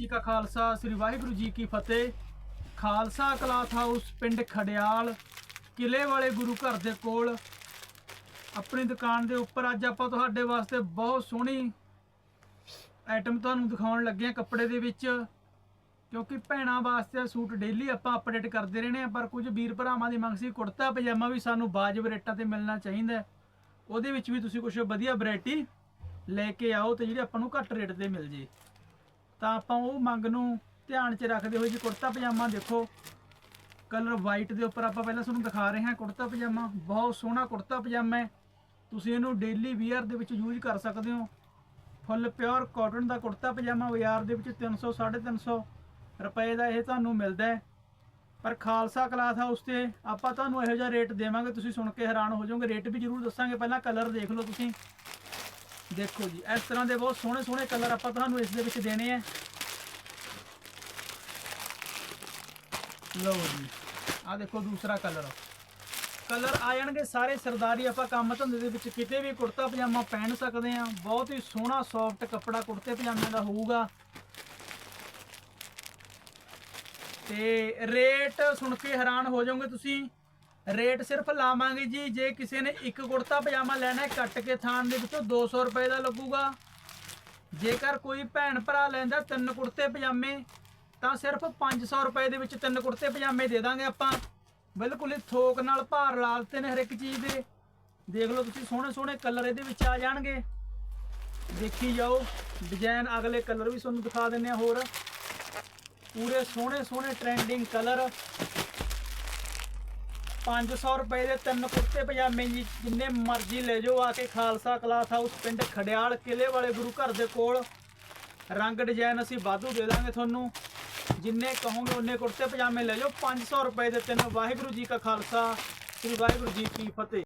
ਜੀ ਕਾ ਖਾਲਸਾ, ਸ੍ਰੀ ਵਾਹਿਗੁਰੂ ਜੀ ਕੀ ਫਤਿਹ। Khalsa cloth house ਪਿੰਡ ਖੜਿਆਲ ਕਿਲੇ ਵਾਲੇ ਗੁਰੂ ਘਰ ਦੇ ਕੋਲ। ਆਪਣੀ ਦੁਕਾਨ ਦੇ ਉੱਪਰ ਅੱਜ ਆਪਾਂ ਤੁਹਾਡੇ ਵਾਸਤੇ ਬਹੁਤ ਸੋਹਣੀ ਆਈਟਮ ਤੁਹਾਨੂੰ ਦਿਖਾਉਣ ਲੱਗੇ ਹਾਂ ਕੱਪੜੇ ਦੇ ਵਿੱਚ। ਕਿਉਂਕਿ ਭੈਣਾਂ ਵਾਸਤੇ ਸੂਟ ਡੇਲੀ ਆਪਾਂ ਅਪਡੇਟ ਕਰਦੇ ਰਹਿੰਦੇ ਆ ਪਰ ਕੁਝ ਵੀਰ ਭਰਾਵਾਂ ਦੀ ਮੰਗ ਸੀ, ਕੁੜਤਾ, ਪਜਾਮਾ ਵੀ ਸਾਨੂੰ ਵਾਜਬ ਰੇਟਾਂ ਤੇ ਮਿਲਣਾ ਚਾਹੀਦਾ ਉਹਦੇ ਵਿੱਚ ਵੀ ਤੁਸੀਂ ਕੁਝ ਵਧੀਆ ਵੈਰਾਈਟੀ ਲੈ ਕੇ ਆਓ ਤੇ ਜਿਹੜੇ ਆਪਾਂ ਨੂੰ ਘੱਟ ਰੇਟ ਤੇ ਮਿਲ ਜੇ। ਤਾਂ ਆਪਾਂ ਉਹ ਮੰਗ ਨੂੰ ਧਿਆਨ 'ਚ ਰੱਖਦੇ ਹੋਏ ਜੀ, ਕੁੜਤਾ ਪਜਾਮਾ ਦੇਖੋ। ਕਲਰ ਵਾਈਟ ਦੇ ਉੱਪਰ ਆਪਾਂ ਪਹਿਲਾਂ ਤੁਹਾਨੂੰ ਦਿਖਾ ਰਹੇ ਹਾਂ ਕੁੜਤਾ ਪਜਾਮਾ। ਬਹੁਤ ਸੋਹਣਾ ਕੁੜਤਾ ਪਜਾਮਾ ਹੈ। ਤੁਸੀਂ ਇਹਨੂੰ ਡੇਲੀ ਵੀਅਰ ਦੇ ਵਿੱਚ ਯੂਜ਼ ਕਰ ਸਕਦੇ ਹੋ। ਫੁੱਲ ਪਿਓਰ ਕਾਟਨ ਦਾ ਕੁੜਤਾ ਪਜਾਮਾ ਬਾਜ਼ਾਰ ਦੇ ਵਿੱਚ 300 350 ਰੁਪਏ ਦਾ ਇਹ ਤੁਹਾਨੂੰ ਮਿਲਦਾ ਹੈ। ਪਰ ਖਾਲਸਾ ਕਲਾਥ ਹਾਊਸ ਤੇ ਆਪਾਂ ਤੁਹਾਨੂੰ ਇਹੋ ਜਿਹਾ ਰੇਟ ਦੇਵਾਂਗੇ। ਤੁਸੀਂ ਸੁਣ ਕੇ ਹੈਰਾਨ ਹੋ ਜਾਓਗੇ। ਰੇਟ ਵੀ ਜ਼ਰੂਰ ਦੱਸਾਂਗੇ। ਪਹਿਲਾਂ ਕਲਰ ਦੇਖ ਲਓ ਤੁਸੀਂ। ਦੇਖੋ ਜੀ, ਇਸ ਤਰ੍ਹਾਂ ਦੇ ਬਹੁਤ ਸੋਹਣੇ ਸੋਹਣੇ ਕਲਰ ਆਪਾਂ ਤੁਹਾਨੂੰ ਇਸ ਦੇ ਵਿੱਚ ਦੇਣੇ ਆ। ਲਓ ਜੀ ਆ ਦੇਖੋ ਦੂਸਰਾ ਕਲਰ ਕਲਰ ਆ ਜਾਣਗੇ ਸਾਰੇ ਸਰਦਾਰੀ, ਆਪਾਂ ਕੰਮ ਧੰਦੇ ਦੇ ਵਿੱਚ ਕਿਤੇ ਵੀ ਕੁੜਤਾ, ਪਜਾਮਾ ਪਹਿਨ ਸਕਦੇ ਆ ਬਹੁਤ ਹੀ ਸੋਹਣਾ ਸੌਫਟ ਕੱਪੜਾ ਕੁੜਤੇ ਪਜਾਮੇ ਦਾ ਹੋਊਗਾ। ਤੇ ਰੇਟ ਸੁਣ ਕੇ ਹੈਰਾਨ ਹੋ ਜਾਓਗੇ ਤੁਸੀਂ। ਰੇਟ ਸਿਰਫ ਲਾਵਾਂਗੇ ਜੀ, ਜੇ ਕਿਸੇ ਨੇ ਇੱਕ ਕੁੜਤਾ ਪਜਾਮਾ ਲੈਣਾ ਹੈ, ਕੱਟ ਕੇ ਥਾਨ ਦੇ ਵਿੱਚੋਂ 200 ਰੁਪਏ ਦਾ ਲੱਗੂਗਾ। ਜੇਕਰ ਕੋਈ ਭੈਣ ਭਰਾ ਲੈਂਦਾ ਤਿੰਨ ਕੁੜਤੇ ਪਜਾਮੇ, ਤਾਂ ਸਿਰਫ 500 ਰੁਪਏ ਦੇ ਵਿੱਚ ਤਿੰਨ ਕੁੜਤੇ ਪਜਾਮੇ ਦੇ ਦਾਂਗੇ ਆਪਾਂ। ਬਿਲਕੁਲ ਹੀ ਥੋਕ ਨਾਲ ਭਾਰ ਲਾਲਤੇ ਨੇ ਹਰ ਇੱਕ ਚੀਜ਼ ਦੇ। ਦੇਖ ਲਓ ਤੁਸੀਂ, ਸੋਹਣੇ ਸੋਹਣੇ ਕਲਰ ਇਹਦੇ ਵਿੱਚ ਆ ਜਾਣਗੇ। ਦੇਖੀ ਜਾਓ, ਡਿਜ਼ਾਈਨ ਅਗਲੇ ਕਲਰ ਵੀ ਤੁਹਾਨੂੰ ਦਿਖਾ ਦਿੰਨੇ ਆ ਹੋਰ। ਪੂਰੇ ਸੋਹਣੇ ਸੋਹਣੇ ਟ੍ਰੈਂਡਿੰਗ ਕਲਰ। 500 ਰੁਪਏ ਦੇ ਤਿੰਨ ਕੁੜਤੇ ਪਜਾਮੇ ਜੀ, ਜਿੰਨੇ ਮਰਜ਼ੀ ਲੈ ਜਾਓ, ਆ ਕੇ ਖਾਲਸਾ ਕਲਾਸ ਹਾਊਸ ਪਿੰਡ ਖੜਿਆਲ ਕਿਲੇ ਵਾਲੇ ਗੁਰੂ ਘਰ ਦੇ ਕੋਲ। ਰੰਗ ਡਿਜ਼ਾਈਨ ਅਸੀਂ ਵਾਧੂ ਦੇ ਦਾਂਗੇ ਤੁਹਾਨੂੰ। ਜਿੰਨੇ ਕਹੋਗੇ ਉਹਨੇ ਕੁੜਤੇ ਪਜਾਮੇ ਲੈ ਜਾਓ। 500 ਰੁਪਏ ਦੇ ਤਿੰਨ ਵਾਹਿਗੁਰੂ ਜੀ ਕਾ ਖਾਲਸਾ, ਸ੍ਰੀ ਵਾਹਿਗੁਰੂ ਜੀ ਕੀ ਫਤਿਹ।